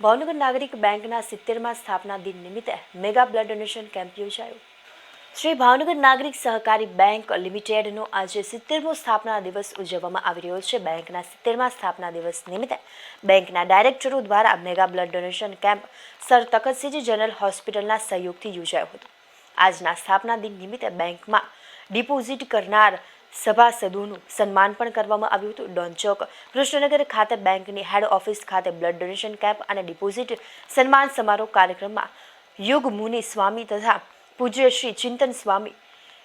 ભાવનગર નાગરિક બેંકના સિત્તેરમાં સ્થાપના દિન નિમિત્તે મેગા બ્લડ ડોનેશન કેમ્પ યોજાયો. શ્રી ભાવનગર નાગરિક સહકારી બેંક લિમિટેડનો આજે સિત્તેરમો સ્થાપના દિવસ ઉજવવામાં આવી રહ્યો છે. બેંકના સિત્તેરમાં સ્થાપના દિવસ નિમિત્તે બેંકના ડાયરેક્ટરો દ્વારા mega blood donation camp sir Takhtsinhji general હોસ્પિટલના સહયોગથી યોજાયો હતો. આજના સ્થાપના દિન નિમિત્તે બેંકમાં ડિપોઝિટ કરનાર સભાસદોનું સન્માન પણ કરવામાં આવ્યું હતું. ડોનચોક કૃષ્ણનગર ખાતે બેંકની હેડ ઓફિસ ખાતે બ્લડ ડોનેશન કેમ્પ અને ડિપોઝિટ સન્માન સમારોહ કાર્યક્રમમાં યુગ મુનિ સ્વામી તથા પૂજ્ય શ્રી ચિંતન સ્વામી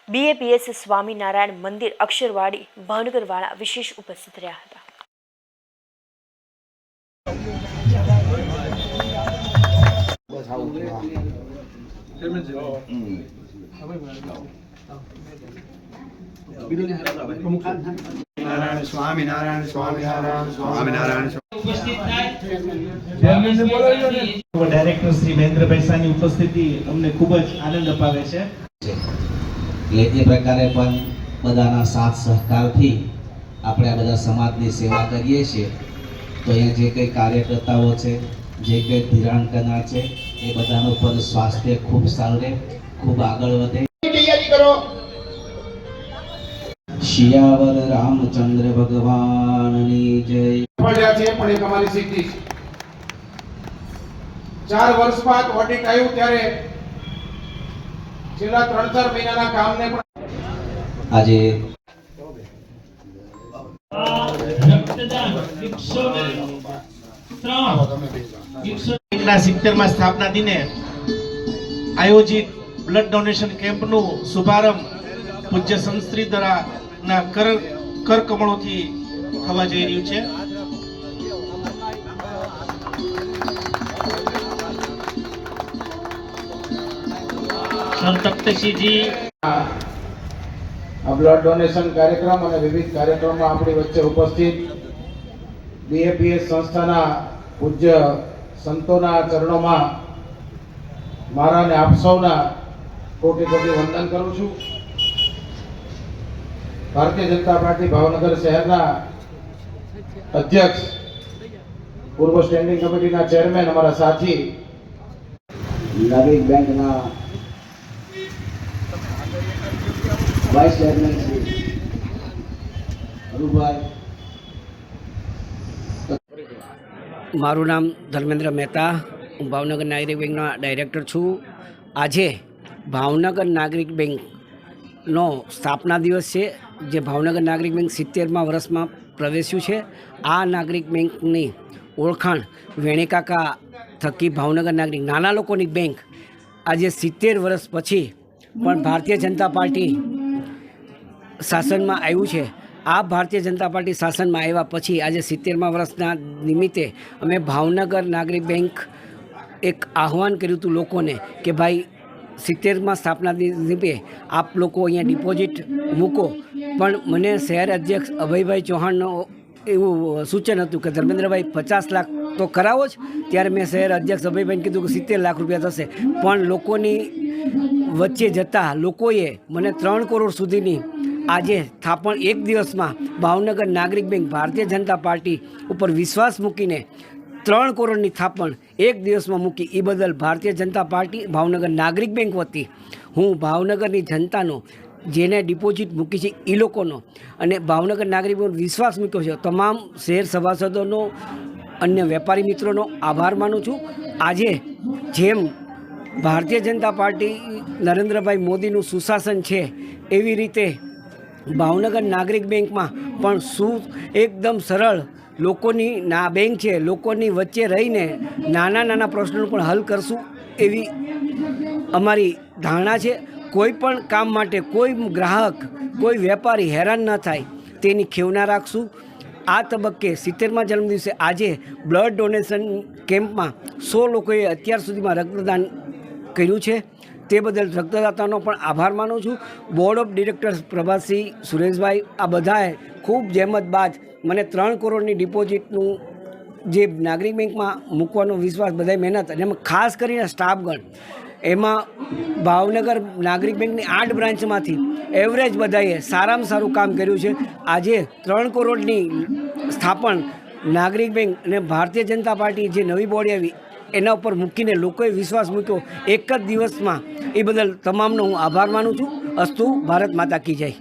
બીએપીએસ સ્વામિનારાયણ મંદિર અક્ષરવાડી ભાવનગરવાળા વિશેષ ઉપસ્થિત રહ્યા હતા. બસ આવું નારાયણ સ્વામી નારાયણ સ્વામી નારાયણ સ્વામી નારાયણ ડાયરેક્ટર શ્રી મહેન્દ્રભાઈ શાહની ઉપસ્થિતિ અમને ખૂબ જ આનંદ અપાવે છે. એટલે એ પ્રકારે પણ બધાના સાથ સહકારથી આપણે આ બધા સમાજની સેવા કરીએ છીએ. તો અહીંયા જે કંઈ કાર્યકર્તાઓ છે જે કંઈ ધિરાણ કરનાર છે એ બધાનું પણ સ્વાસ્થ્ય ખૂબ સારું રહે ખૂબ આગળ વધે. કરો શિયાવર રામચંદ્ર ભગવાનની જય. પડ્યા છે પણ એક અમારી સિદ્ધિ છે. ચાર વર્ષ બાદ ઓડિટ આવ્યું ત્યારે છેલ્લા ત્રણ ચાર મહિનાના કામને પણ આજે સિત્તેરમાં સ્થાપના દિને આયોજિત બ્લડ ડોનેશન કેમ્પનું શુભારંભ પૂજ્ય સંસ્ત્રી દ્વારા કર કર કમળોથી થવા જઈ રહ્યું છે. તખ્તસિંહજી બ્લડ ડોનેશન કાર્યક્રમ અને વિવિધ કાર્યક્રમમાં આપણી વચ્ચે ઉપસ્થિત બીએપીએસ સંસ્થાના પૂજ્ય સંતોના ચરણોમાં મારા અને આપ સૌના કોટી કોટી વંદન કરું છું. ભારતીય જનતા પાર્ટી ભાવનગર શહેરના અધ્યક્ષ પૂર્વ સ્ટેન્ડિંગ કમિટીના ચેરમેન અમારા સાથી. નાગરિક બેંકના વાઇસ ચેરમેન શ્રી અરુભાઈ મારું નામ ધર્મેન્દ્ર મહેતા. હું ભાવનગર નાગરિક બેંકના ડાયરેક્ટર છું. આજે ભાવનગર નાગરિક બેંકનો સ્થાપના દિવસ છે, જે ભાવનગર નાગરિક બેંક સિત્તેરમાં વર્ષમાં પ્રવેશ્યું છે. આ નાગરિક બેંકની ઓળખાણ વેણેકાકા થકી ભાવનગર નાગરિક નાના લોકોની બેંક. આજે સિત્તેર વર્ષ પછી પણ ભારતીય જનતા પાર્ટી શાસનમાં આવ્યું છે. આ ભારતીય જનતા પાર્ટી શાસનમાં આવ્યા પછી આજે સિત્તેરમા વર્ષના નિમિત્તે અમે ભાવનગર નાગરિક બેંક એક આહવાન કર્યું હતું લોકોને કે ભાઈ સિત્તેરમાં સ્થાપના દિવસે આપ લોકો અહીંયા ડિપોઝિટ મૂકો. પણ મને શહેર અધ્યક્ષ અભયભાઈ ચૌહાણનો એવું સૂચન હતું કે, ધર્મેન્દ્રભાઈ, પચાસ લાખ તો કરાવો જ. ત્યારે મેં શહેર અધ્યક્ષ અભયભાઈને કીધું કે, સિત્તેર લાખ રૂપિયા થશે. પણ લોકોની વચ્ચે જતા લોકોએ મને ત્રણ કરોડ સુધીની આજે થાપણ એક દિવસમાં ભાવનગર નાગરિક બેંક ભારતીય જનતા પાર્ટી ઉપર વિશ્વાસ મૂકીને ત્રણ કરોડની થાપણ એક દિવસમાં મૂકી એ બદલ ભારતીય જનતા પાર્ટી ભાવનગર નાગરિક બેંક વતી હું ભાવનગરની જનતાનો, જેને ડિપોઝિટ મૂકી છે એ લોકોનો અને ભાવનગર નાગરિક બેંક વિશ્વાસ મૂક્યો છે, તમામ શહેર સભાસદોનો, અન્ય વેપારી મિત્રોનો આભાર માનું છું. આજે જેમ ભારતીય જનતા પાર્ટી નરેન્દ્રભાઈ મોદીનું સુશાસન છે, એવી રીતે ભાવનગર નાગરિક બેંકમાં પણ શું એકદમ સરળ લોકોની, ના, બેંક છે, લોકોની વચ્ચે રહીને નાના નાના પ્રશ્નોનું પણ હલ કરશું એવી અમારી ધારણા છે. કોઈ પણ કામ માટે કોઈ ગ્રાહક, કોઈ વેપારી હેરાન ન થાય, તેની ખેવના રાખશું. આ તબક્કે સિત્તેરમાં જન્મદિવસે આજે બ્લડ ડોનેશન કેમ્પમાં સો લોકોએ અત્યાર સુધીમાં રક્તદાન કર્યું છે. તે બદલ રક્તદાતાનો પણ આભાર માનું છું. Board of directors Prabhasi Sureshbhai, આ બધાએ ખૂબ જહેમત બાદ મને ત્રણ કરોડની ડિપોઝિટનું જે નાગરિક બેંકમાં મૂકવાનો વિશ્વાસ, બધાએ મહેનત અને ખાસ કરીને સ્ટાફગણ, એમાં ભાવનગર નાગરિક બેંકની આઠ બ્રાન્ચમાંથી એવરેજ બધાએ સારામાં સારું કામ કર્યું છે. આજે ત્રણ કરોડની સ્થાપન નાગરિક બેંક અને ભારતીય જનતા પાર્ટી જે નવી બોડી આવી, એના ઉપર મૂકીને લોકોએ વિશ્વાસ મૂક્યો. એક જ દિવસમાં એ બદલ તમામનો હું આભાર માનું છું. અસ્તુ ભારત માતા કી જય.